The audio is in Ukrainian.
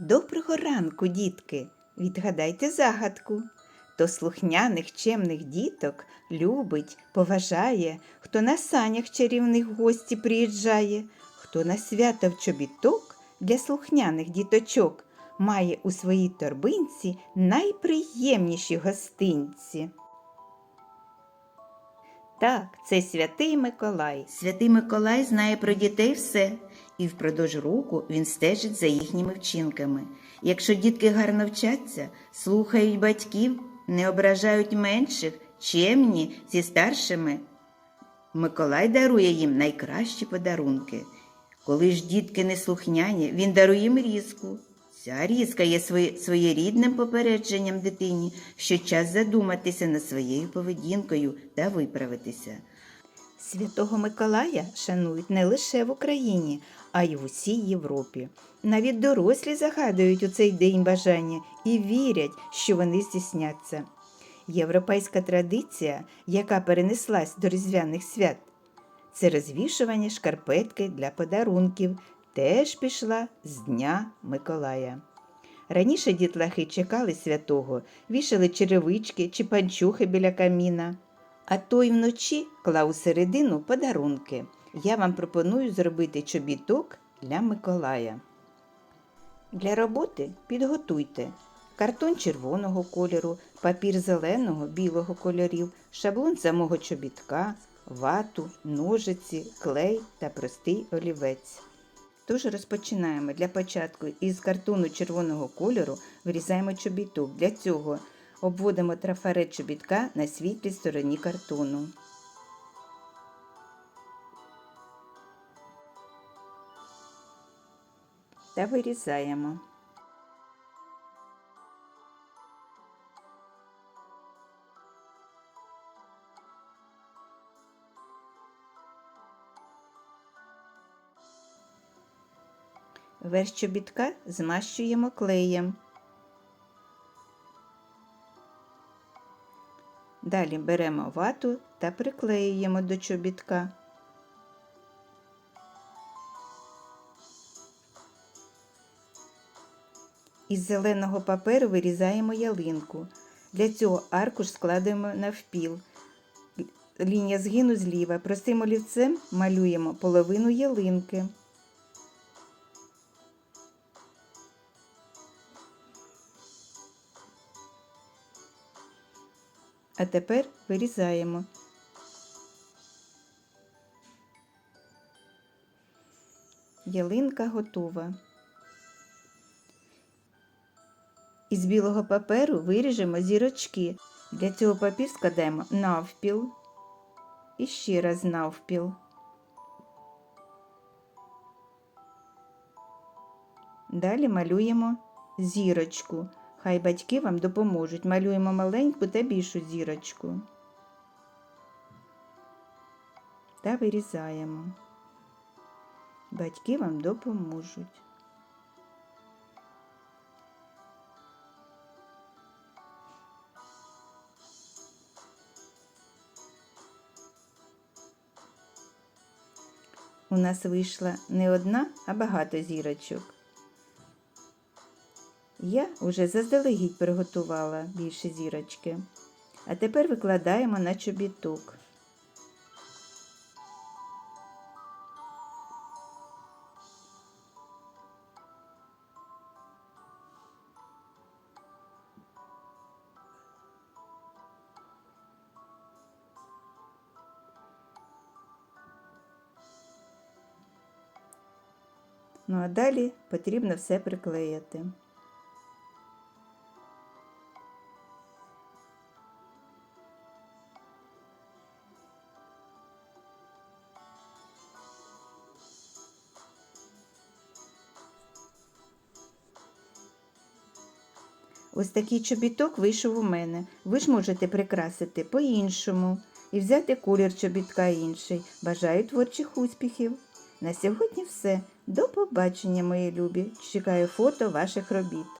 Доброго ранку, дітки! Відгадайте загадку. То слухняних чемних діток любить, поважає, хто на санях чарівних гості приїжджає, хто на свято в чобіток для слухняних діточок має у своїй торбинці найприємніші гостинці. Так, це святий Миколай. Святий Миколай знає про дітей все, і впродовж року він стежить за їхніми вчинками. Якщо дітки гарно вчаться, слухають батьків, не ображають менших, чемні зі старшими, Миколай дарує їм найкращі подарунки. Коли ж дітки неслухняні, він дарує їм різку. Ця різка є своє- своєрідним попередженням дитині, що час задуматися над своєю поведінкою та виправитися. Святого Миколая шанують не лише в Україні, а й в усій Європі. Навіть дорослі загадують у цей день бажання і вірять, що вони здійсняться. Європейська традиція, яка перенеслась до різдвяних свят, це розвішування шкарпетки для подарунків, теж пішла з Дня Миколая. Раніше дітлахи чекали святого, вішали черевички чи панчухи біля каміна, а той вночі клав у середину подарунки. Я вам пропоную зробити чобіток для Миколая. Для роботи підготуйте картон червоного кольору, папір зеленого, білого кольорів, шаблон самого чобітка, вату, ножиці, клей та простий олівець. Тож розпочинаємо для початку із картону червоного кольору вирізаємо чобіток. Для цього обводимо трафарет чобітка на світлій стороні картону. Та вирізаємо. Верх чобітка змащуємо клеєм. Далі беремо вату та приклеюємо до чобітка. Із зеленого паперу вирізаємо ялинку. Для цього аркуш складаємо навпіл. Лінія згину зліва. Простим олівцем малюємо половину ялинки. А тепер вирізаємо. Ялинка готова. Із білого паперу виріжемо зірочки. Для цього папір складаємо навпіл і ще раз навпіл. Далі малюємо зірочку. Хай батьки вам допоможуть. Малюємо маленьку та більшу зірочку. Та вирізаємо. Батьки вам допоможуть. У нас вийшла не одна, а багато зірочок. Я вже заздалегідь приготувала більше зірочки. А тепер викладаємо на чобіток. Ну а далі потрібно все приклеїти. Ось такий чобіток вийшов у мене. Ви ж можете прикрасити по-іншому і взяти колір чобітка інший. Бажаю творчих успіхів. На сьогодні все. До побачення, мої любі. Чекаю фото ваших робіт.